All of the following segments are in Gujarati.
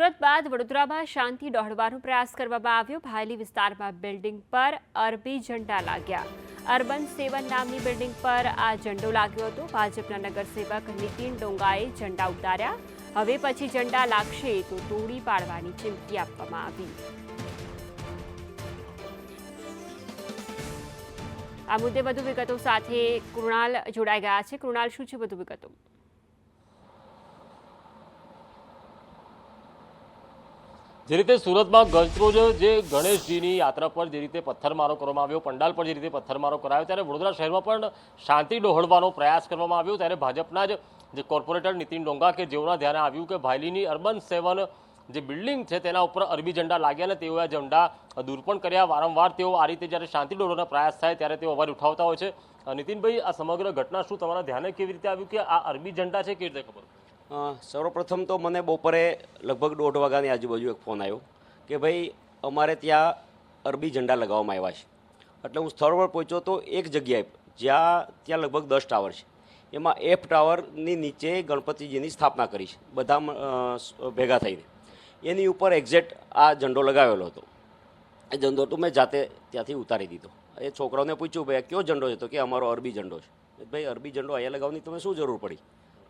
સુરત બાદ વડોદરામાં શાંતિ દોહડવાનો પ્રયાસ કરવામાં આવ્યો. ભાયલી વિસ્તારમાં બિલ્ડિંગ પર અરબી ઝંડા લાગ્યા. અર્બન સેવન નામની બિલ્ડિંગ પર આ ઝંડો લાગ્યો હતો. ભાજપના નગરસેવક નીતિન ડોંગાએ ઝંડા ઉતાર્યા. હવે પછી ઝંડા લાગશે તો તોડી પાડવાની ચીમકી આપવામાં આવી. આ મુદ્દે વધુ વિગતો સાથે કૃણાલ જોડાઈ ગયા છે. કૃણાલ, શું છે વધુ વિગતો? જે રીતે સુરતમાં ગજરોજ જે ગણેશજીની યાત્રા પર જે રીતે પથ્થરમારો કરવામાં આવ્યો, પંડાલ પર જે રીતે પથ્થરમારો કરાયો, ત્યારે વડોદરા શહેરમાં પણ શાંતિ ડહોળવાનો પ્રયાસ કરવામાં આવ્યો. ત્યારે ભાજપના જ જે કોર્પોરેટર નીતિન ડોંગા કે જેઓના ધ્યાને આવ્યું કે ભાયલીની અર્બન સેવન જે બિલ્ડિંગ છે તેના ઉપર અરબી ઝંડા લાગ્યા અને તેઓએ ઝંડા દૂર પણ કર્યા. વારંવાર તેઓ આ રીતે જ્યારે શાંતિ ડોળવાનો પ્રયાસ થાય ત્યારે તેઓ અવાજ ઉઠાવતા હોય છે. નીતિનભાઈ, આ સમગ્ર ઘટના શું તમારા ધ્યાને કેવી રીતે આવ્યું કે આ અરબી ઝંડા છે? કેવી રીતે ખબર સર્વપ્રથમ તો મને બપોરે લગભગ દોઢ વાગ્યાની આજુબાજુ એક ફોન આવ્યો કે ભાઈ, અમારે ત્યાં અરબી ઝંડા લગાવવામાં આવ્યા છે. એટલે હું સ્થળ પર પહોંચ્યો તો એક જગ્યાએ, જ્યાં ત્યાં લગભગ દસ ટાવર છે. એમાં એફ ટાવરની નીચે ગણપતિજીની સ્થાપના કરી છે બધા ભેગા થઈને. એની ઉપર એક્ઝેક્ટ આ ઝંડો લગાવેલો હતો. એ ઝંડો તો મેં જાતે ત્યાંથી ઉતારી દીધો. એ છોકરાઓને પૂછ્યું, ભાઈ કયો ઝંડો છે? તો કે, અમારો અરબી ઝંડો છે. ભાઈ, અરબી ઝંડો અહીંયા લગાવવાની તમે શું જરૂર પડી?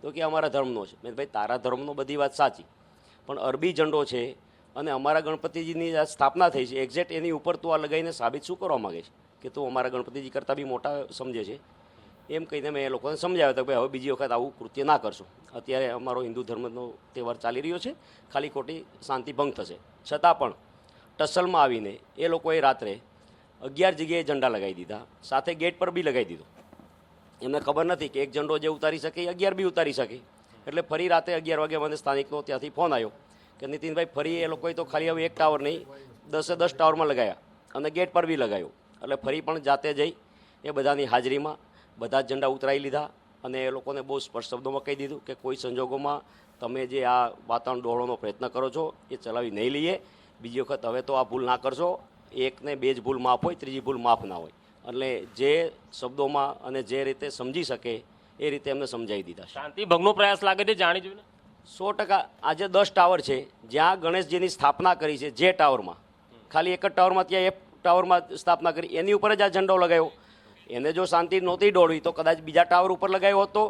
તો કે અમારા ધર્મનો છે. મેં ભાઈ, તારા ધર્મનો બધી વાત સાચી. પણ અરબી ઝંડો છે અને અમારા ગણપતિજીની સ્થાપના થઈ છે એક્ઝેક્ટ એની ઉપર તું આ લગાવીને સાબિત શું કરવા માગે છે? કે તું અમારા ગણપતિજી કરતાં બી મોટા સમજે છે? એમ કહીને મેં એ લોકોને સમજાવ્યો હતો કે ભાઈ, હવે બીજી વખત આવું કૃત્ય ના કરશો. અત્યારે અમારો હિન્દુ ધર્મનો તહેવાર ચાલી રહ્યો છે. ખાલી ખોટી શાંતિ ભંગ થશે. છતાં પણ ટસલમાં આવીને એ લોકોએ રાત્રે અગિયાર જગ્યાએ ઝંડા લગાવી દીધા. સાથે ગેટ પર બી લગાવી દીધો. એમને ખબર નથી કે એક ઝંડો જે ઉતારી શકે અગિયાર બી ઉતારી શકે. એટલે ફરી રાતે અગિયાર વાગે મને સ્થાનિકનો ત્યાંથી ફોન આવ્યો કે નીતિનભાઈ, ફરી એ લોકોએ તો ખાલી હવે એક ટાવર નહીં, દસે દસ ટાવરમાં લગાવ્યા અને ગેટ પર બી લગાવ્યો એટલે ફરી પણ જાતે જઈ એ બધાની હાજરીમાં બધા જ ઝંડા ઉતરાવી લીધા અને એ લોકોને બહુ સ્પષ્ટ શબ્દોમાં કહી દીધું કે કોઈ સંજોગોમાં તમે જે આ વાતાવરણ ડહોળવાનો પ્રયત્ન કરો છો, એ ચલાવી નહીં લઈએ. બીજી વખત હવે તો આ ભૂલ ના કરશો. એકને બે જ ભૂલ માફ હોય, ત્રીજી ભૂલ માફ ના હોય. એટલે જે શબ્દોમાં અને જે રીતે સમજી શકે એ રીતે અમને સમજાવી દીધા શાંતિ ભંગનો પ્રયાસ લાગે છે જાણી જોઈને? સો ટકા આજે દસ ટાવર છે જ્યાં ગણેશજીની સ્થાપના કરી છે જે ટાવરમાં. ખાલી એક જ ટાવરમાં ત્યાં એક ટાવરમાં સ્થાપના કરી એની ઉપર જ આ ઝંડો લગાવ્યો. એને જો શાંતિ નહોતી દોડવી તો કદાચ બીજા ટાવર ઉપર લગાવ્યો હતો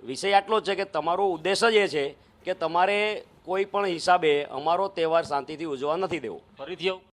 વિષય આટલો જ છે કે તમારો ઉદ્દેશ જ એ છે કે તમારે કોઈ પણ હિસાબે અમારો તહેવાર શાંતિથી ઉજવવા નથી દેવો. ફરીથી આવું.